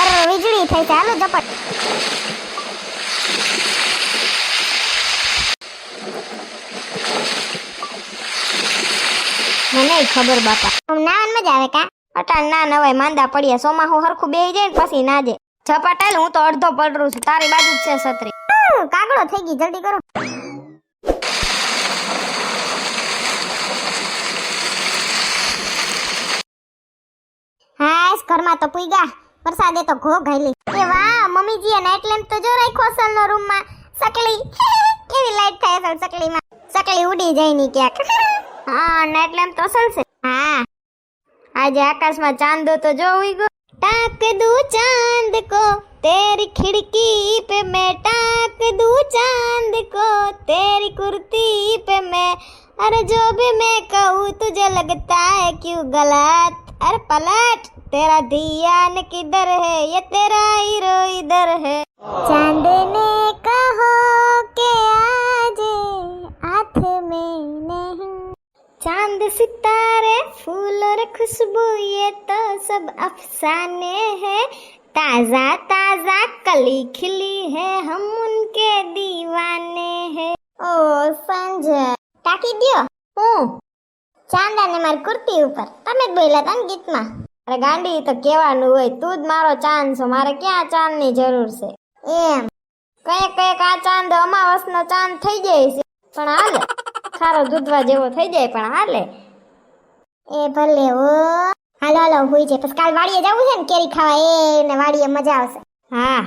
અરે, વીજળી થઈ છે ઝપટ મને ખબર, બાપા. નાવાની મજા આવે કા? અટાણ ના નવાય માંદા પડ્યા સોમાહું હરખું બેહી જાય પછી ના જાય. ઝપાટાલ હું તો અડધો પડરું છું. તારી બાજુ જ છે છત્રી. કાગડો થઈ ગઈ. જલ્દી કરો. હાશ ઘરમાં તો પૂગ્યા વરસાદે તો ઘો ઘાયલી એ વાહ મમ્મીજીએ નાઇટ લેમ્પ તો જો રાખ્યો અસલનો રૂમમાં સકલી કેવી લાઈટ થાય અસલ સકલીમાં સકલી ઉડી જાય ની ક્યાંક હા નાઇટ લેમ્પ તો અસલ છે હા આજે આકાશમાં ચાંદો તો જો ઉઈ ગયો टाक दूं चांद को तेरी खिड़की पे मैं टाक दूं चांद को तेरी कुर्ती पे मैं अरे जो भी मैं कहूँ तुझे लगता है क्यों गलत अरे पलट, तेरा धियान किधर है? ये तेरा हीरो इधर है। चाँद ने कहो के आज हाथ में नहीं। चाँद सितारे, फूल और खुशबू, ये तो सब अफसाने हैं। ताज़ा ताज़ा कली खिली है, हम उनके दीवाने हैं। ओ, संजय टाकी दियो। હું ચાંદાને મારી કુર્તી ઉપર. તમે જ બોલ્યા હતા ને ગીતમાં. અરે ગાંડી, તો કેવાનું હોય, તું જ મારો ચાંદ છો, મારે ક્યાં ચાંદની જરૂર છે? એમ. કંઈક, કંઈક આ ચાંદ અમાવસનો ચાંદ થઈ જાય છે. પણ હાલે. ખારો દૂધવા જેવો થઈ જાય, પણ હાલે. એ ભલે ઓ હાલો હાલો હોય છે પછી કાલ વાડીએ જવું છે ને, કેરી ખાવા, એ ને વાડીએ મજા આવશે. હા.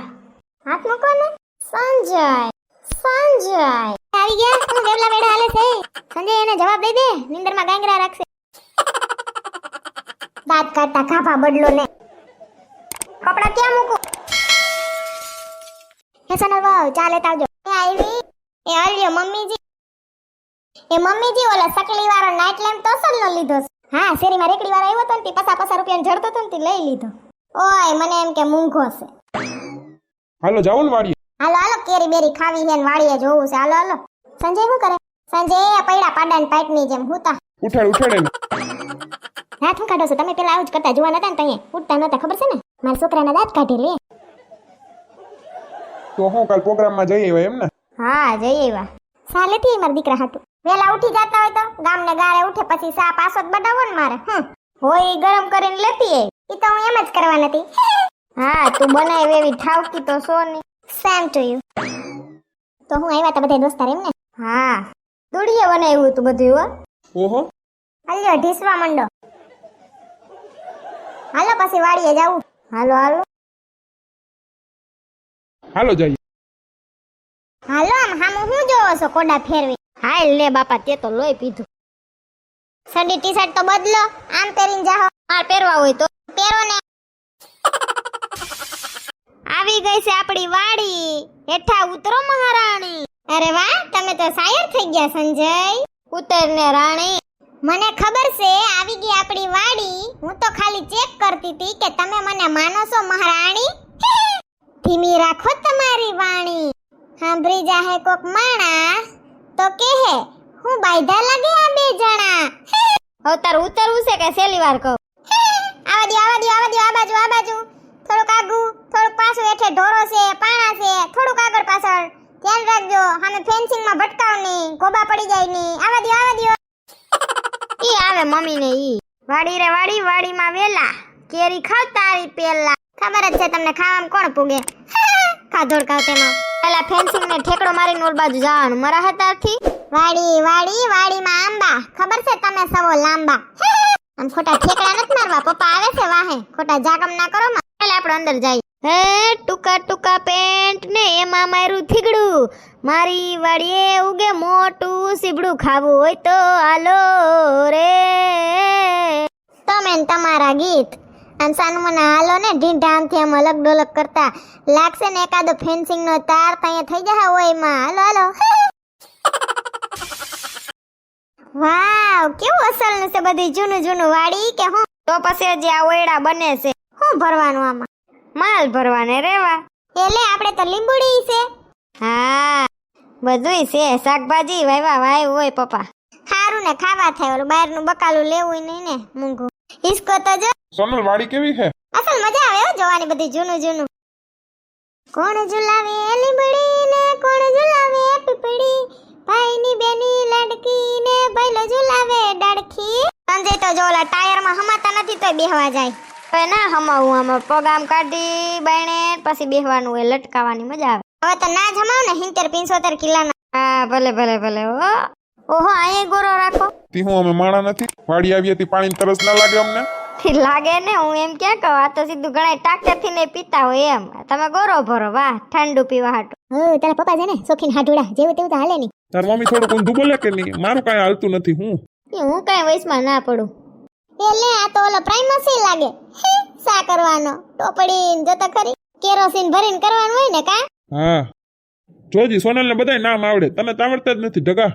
હાથ મૂકો ને સંજય. સંજય. આવી ગયા હું વેવલા વેડા હાલે છે સંજય એને જવાબ દઈ દે નિંદરમાં ગાંગરા રાખશે દાંત કાઢતા ખાફા બદલો ને કપડા ક્યાં મૂકું હે સોનલ વાવ ચા લેતા આવજો એ આવી એ આલ્યો મમ્મીજી એ મમ્મીજી ઓલા સકલી વાળો નાઇટ લેમ્પ તો અસલ નો લીધો છે હા શેરીમાં રેકડી વાળો આવ્યો તો ને તે પસા પસા રૂપિયાનો જડતો તો ને તે લઈ લીધો ઓય મને એમ કે મૂંઘો છે હાલો જાઓ ને વાડીએ હાલો હાલો કેરી બેરી ખાવી છે ને વાડીએ જોવું છે હાલો હાલો સંજય શું કરે? સંજય આ પૈડા પાડા ને પાટની જેમ હુતા. ઉઠાડ ઉઠાડે દાંત હું કાઢો છો? તમે પેલા આવું જ કરતા જોવા નતા ને તઈએ? ઉઠતા નતા ખબર છે ને? મારા છોકરાના દાંત કાઢી લે. તો હું કાલ પ્રોગ્રામમાં જઈ એવા એમ ને? હા જઈ આવ્યા. સા લેતી મારા દીકરા હાટુ. વેલા ઉઠી જતા હોય તો ગામને ગાળે ઉઠે પછી સા પાસો જ બનાવો ને મારે હમ. હોય ગરમ કરીને લેતી એ એ તો હું એમ જ કરવા નથી. હા તું બનાવી એવી ઠાવકી તો સો ની. સેમ ટુ યુ તો હું આવ્યા તા બધા દોસ્તાર એમ ને? હા. દોડીએ બનાવ્યું હતું બધું હો. ઓહો. હાલ્યો ઢીસવા માંડો. હાલો પછી વાડીએ જાવું. હાલો હાલો. હાલો જઈએ. હાલો આમ હામું હું જોવો છો કોડા ફેરવી? હાય લે બાપા તે તો લોહી પીધું. સડી ટી શર્ટ તો બદલો આમ પહેરીને જાઓ માર પહેરવા હોય તો પહેરો ને. આવી ગઈ છે આપણી વાડી. હેઠા ઉતરો મહારાણી. અરે વાહ, તમે તો શાયર થઈ ગયા, સંજય. ઉતર ને રાણી. મને ખબર છે, આવી ગઈ આપણી વાડી. હું તો ખાલી ચેક કરતી હતી કે તમે મને માનો છો, મહારાણી? ધીમી રાખો તમારી વાણી. સાંભળી જાહે કોક માણા. તો કહે, હું બાયધા લાગે આ બે જણા. અવતાર તાર ઉતરવું છે કે સેલી વાર કહું? આવા દ્યો આવા દ્યો આવા દ્યો આ બાજુ આ બાજુ. થોડુંક આગું, થોડુંક પાછું એઠે ઢોરો છે, પાણા છે. થોડુંક આગળ પાછળ. ધ્યાન રાખજો અને ફેન્સિંગમાં ભટકાવ નહીં કોબા પડી જાય નહીં આવા દ્યો આવા દ્યો. ઈ આવે મમ્મી ને ઈ. વાડી રે વાડી વાડીમાં વેલા. કેરી ખાવ તારી પેલા. ખબર જ છે તમને ખાવામાં કોણ પૂગે. ખાધોડ ખાવ તેમાં. પેલા ફેન્સિંગ ને ઠેકડો મારીને ઓલ બાજુ જવાનું. મારા હાથાથી વાડી વાડી વાડીમાં આંબા. ખબર છે તમે સવો લાંબા. આમ ખોટા ઠેકડા નથી મારવા. પપ્પા આવે છે વાહે. ખોટા જાગમ ના કરો માં. પેલા આપણે અંદર જઈએ. હે, ટૂંકા ટૂંકા પેન્ટ ને એમાં મારું થીગડું. મારી વાડીએ ઉગે મોટું સીબડું ખાવું હોય તો હાલો રે. તમે તમારા ગીત. સાનું મને હાલો ને ઢીંઢા આમથી આમ અલગ ડોલક કરતા લાગશે ને એકાદો ફેન્સિંગ નો તાર ત્યાં થઈ જશે હોય એમાં. હાલો હાલો. વાવ, કેવું અસલ છે બધી જૂનું જૂનું વાડી કે હું? તો પછી હજી આ ઓયડા બને છે. શું ભરવાનું આમાં? માલ ભરવાને રેવા. એટલે આપણે તો લીંબુડી છે. હા બધુંય છે. શાકભાજી વાયવા વાય હોય પપ્પા. સારું ને ખાવા થાય. ઓલું બહારનું બકાલું લેવું નહીં ને મૂંગું. હિસકો તો જો. સોનલ વાડી કેવી છે? અસલ મજા આવે હો જોવાની બધી જૂનું જૂનું. કોણ ઝુલાવે લીંબડી ને કોણ ઝુલાવે પીપડી ભાઈની બેની લડકી ને ભાઈલો ઝુલાવે ડડકી સંજય તો જો ઓલા ટાયરમાં હમાતા નથી તો બેહવા જાય. હવે ના હમાવું આમાં પગ આમ કાઢી બાયણે પછી બેહવાનું હોય લટકાવાની મજા આવે. હવે તો ના જમાવ ને હિંતેર પિંચોતેર કિલોના. હા ભલે ભલે ભલે હો. ઓહો અહીંયા ગોરો રાખો. તી હું અમે માણા નથી. વાડી આવી હતી પાણી તરસ ના લાગે અમને? લાગે ને હું એમ ક્યાં કહું આ તો સીધું ઘણા થી ને પીતા હોય એમ. તમે ગોરો ભરો વાહ ઠંડુ પીવા હાટું. હું તારા પપ્પા છે ને શોખીન હાડુડા જેવું તેવું તો હાલે નહીં. તાર મમ્મી થોડું ઊંધું બોલે કે નહીં? મારું કાંઈ હાલતું નથી હું? એ હું કાંઈ વયસમાં ના પડું. એ લે આ તો ઓલો પ્રાઇમસી લાગે. સા કરવાનો? ટોપડી જતા ખરી? કેરોસીન ભરીને કરવાનું હોય ને કા? હા. જોજી સોનલને બધાય નામ આવડે. તને તો આવડતા જ નથી ઢગા.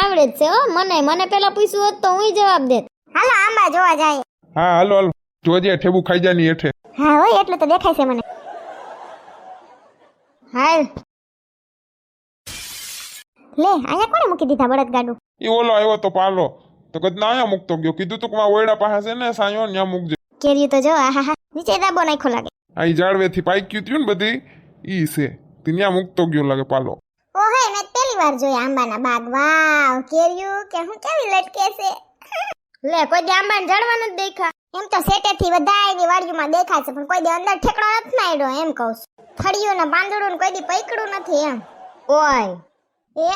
આવડે જ છે હો. મને મને પેલા પૂછ્યું હોત તો હું જવાબ દેત. હાલો આંબા જોવા જાય. હા હાલો હાલો. જોજે ઠેબુ ખાઈ જાની હેઠે. હા હોય એટલું તો દેખાય છે મને. હાલ. લે આયા કોણે મૂકી દીધા બળદ ગાડું એ ઓલો આવ્યો તો પાલો. તો કદ ના અહીંયા મૂકતો ગયો. કીધું તું કે મારા ઓયડા પાસે છે ને સાયો ત્યાં મૂકજે. કેર્યું તો જો નીચે દાબો નાખો લાગે. આ ઈ ઝાડવેથી પાક્યું થયું ને બધી ઈ છે. તે ત્યાં મૂકતો ગયો લાગે પાલો. ઓહે મેં પહેલી વાર જોઈ આંબાના બાગ. વાવ કેર્યું કે હું કેવી લટકે છે? લે કોઈ દી આંબાને જડવાનું જ દેખા એમ તો સેટેથી બધાયની વાડીઓમાં દેખાય છે પણ કોઈ દે અંદર ઠેકડો નથી માર્યો એમ કહું છું. ફળિયું ને પાંદડું ને કોઈ દી પૈકડું નથી એમ. ઓય. એ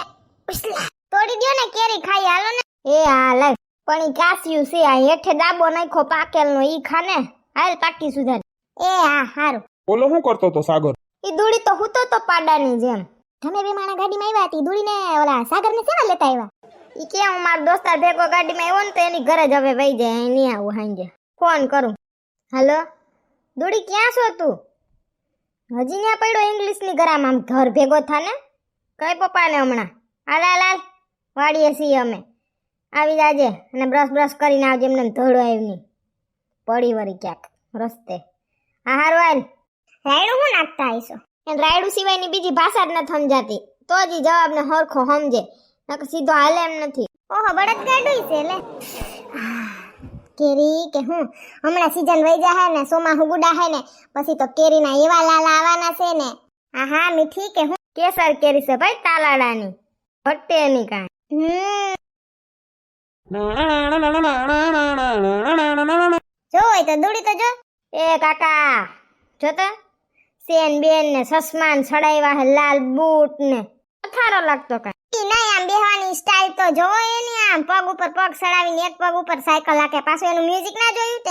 તોડી દો ને કેરી ખાઈ હાલો ને. એ હા લાગ પણ ઈ કાસ્યું છે આ હેઠે ડાબો નાખો પાકેલનો ઈ ખાને હાલ પાકી સુધાર. એ હા હારું. બોલો શું કરતો તો સાગર? ઈ દૂડી તો હૂતો તો પાડાની જેમ. તમે બે માણા ગાડીમાં આવ્યા હતી દૂડીને ઓલા સાગરને કેવા લેતા આવ્યા ઈ કે હું મારો દોસ્તાર ભેગો ગાડીમાં આવ્યો ને તો એની ઘરે જ હવે વહી જાય અહીં નહીં આવું હાંજે. ફોન કરું. હાલો? દૂડી ક્યાં છો તું? હજી ન્યા પડ્યો ઇંગ્લિશની ગરામાં આમ ઘર ભેગો થાને? કઈ પપ્પાને હમણાં? હાલ હાલ હાલ. વાડીએ છીએ અમે. આવી જાજે અને બ્રશ બ્રશ કરીને આવજે એમને ધોળો આવી પડી વળી ક્યાંક, રસ્તે. હા હારું રાયડું હું નાખતા આવીશો? એમ રાયડું સિવાયની બીજી ભાષા જ નથી સમજાતી. તો જ જવાબને હરખો સમજે. નકર સીધો હાલે એમ નથી. ઓહો બળદ ગાડું છે લે. કેરી કે હું? હમણાં સીઝન વહી જાય ને, સોમાં હુગુડા હે ને, પછી તો કેરીના એવા લાલા આવવાના છે ને. હા હા મીઠી કે હું? કેસર કેરી છે ભાઈ તાલાડાની ભટ્ટેની કાંઈ. હમ. જો હોય તો દોડી તો જો. એ કાકા જોતો સેન બેન ને સસમાન હે લાલ બૂટ ને. અથારો લાગતો કાંઈ. નહીં આમ બેહવાની સ્ટાઇલ તો જોવો એની આમ. પગ ઉપર પગ સડાવીને એક પગ ઉપર સાયકલ હાકે. પાછું એનું મ્યુઝિક ના જોયું?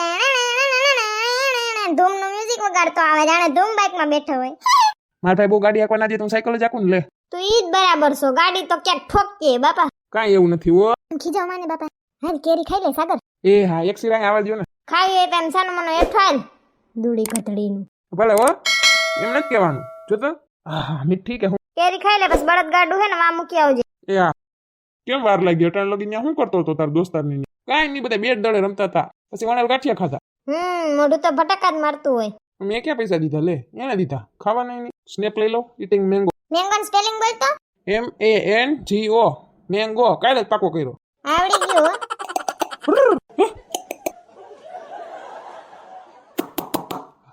ધૂમનું મ્યુઝિક વગાડતો આવે. જાણે ધૂમ બાઇકમાં બેઠો હોય. માર ભાઈ બહુ ગાડી આકવા ના દે તું સાયકલ જ આકું ને લે. તું ઈ જ બરાબર છો. ગાડી તો ક્યાંક ઠોકીએ બાપા. કાંઈ એવું નથી ઓ ખીજાવ માને બાપા. હાલ કેરી ખાઈ લે સાગર. એ હા એક સિરાય આવા દયો ને. ખાઈ એ તન સાનો મનો એઠવાલ દૂડી ગધડીનું ભલે હો એમ નથી કહેવાનું. જો તો. હા મીઠી કે હું? કેરી ખાઈ લે બસ બળદ ગાડું હે ને વા મૂકી આવજે. એ હા. કેમ વાર લાગ્યો? અટાણ લગી ત્યાં શું કરતો હતો તાર દોસ્તારની? કાઈ નહીં બધા બેટ દળે રમતા હતા. પછી વણાલ ગાંઠિયા ખાતા હમ મોઢું તો ભટકા જ મારતું હોય. મેં ક્યાં પૈસા દીધા? લે એને દીધા. ખાવાના નહીં સ્નેપ લઈ લો ઈટિંગ મેંગો મેંગો સ્પેલિંગ બોલતો? M A N G O mango. કાલે જ પાકો કર્યો. આવડી ગયું.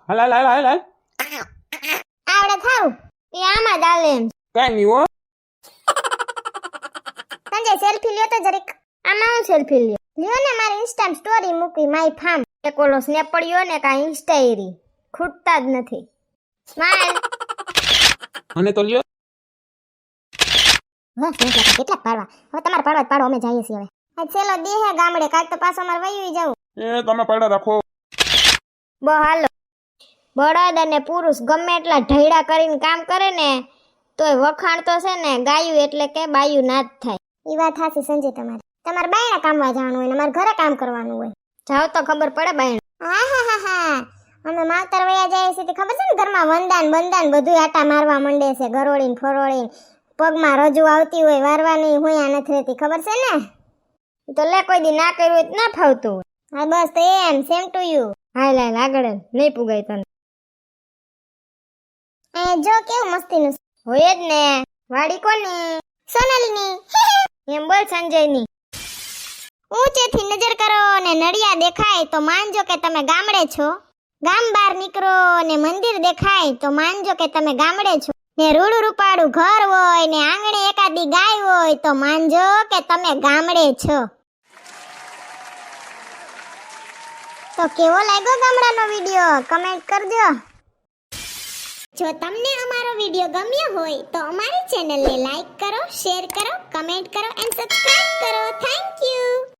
હાલ હાલ હાલ હાલ હાલ. આવડે થારું એ આમાં જ આલે એમ. કાંઈ નહીં હો. સંજય સેલ્ફી લ્યો તો જરીક. આમાં હું સેલ્ફી લ્યો? લ્યો ને મારી ઇન્સ્ટા સ્ટોરી મૂકી માય ફાર્મ એક ઓલો સ્નેપ પડ્યો ને કા ઇન્સ્ટા એરી. ખૂટતા જ નથી. સ્માઈલ મને તો લ્યો. વાહ સંજય તો કેટલાક પાડવા. હવે તમારે પાડવા જ પાડો અમે જઈએ છીએ હવે. આ છેલ્લો દેહ હે ગામડે કાલ તો પાછો મારે વયું જવું. એ તમે પાડા રાખો. બો હાલો. બળદ અને પુરુષ ગમે એટલા ઢૈડા કરીને કામ કરે ને તોય વખાણ તો છે ને ગાયું એટલે કે બાયું ના જ થાય. એ વાત હાચી સંજય તમારે. તમારે બાયણા કામવા જવાનું હોય ને અમારે ઘરે કામ કરવાનું હોય. જાવ તો ખબર પડે બાયણ. હા અમે માવતર વયા જાય છે ખબર છે ને ઘરમાં વંદાન બંદાન બધું આટા મારવા માંડે છે ગરોળીને ફરોળીને. પગમાં રજૂ આવતી હોય વારવાની આ નથી રહેતી ખબર છે ને? તો લે કોઈ દી ના કર્યું હોય તો ના ફાવતું હોય. હા બસ તો એમ સેમ ટુ યુ હાલ હાલ આગળ નહીં પુગાય તને. એ જો કેવું મસ્તીનું હોય જ ને. વાડી કોની? સોનાલીની. એમ બોલ સંજયની. ઊંચેથી નજર કરો ને નડિયા દેખાય તો માનજો કે તમે ગામડે છો. ગામ બહાર નીકળો ને મંદિર દેખાય તો માનજો કે તમે ગામડે છો. ને રૂડું રૂપાળું ઘર હોય ને આંગણે એકાદી ગાય હોય તો માનજો કે તમે ગામડે છો. તો કેવો લાગ્યો ગામડાનો વીડિયો? કમેન્ટ કરજો. જો તમને અમારો વીડિયો ગમ્યો હોય તો અમારી ચેનલને લાઈક કરો શેર કરો કમેન્ટ કરો એન્ડ સબસ્ક્રાઇબ કરો. Thank you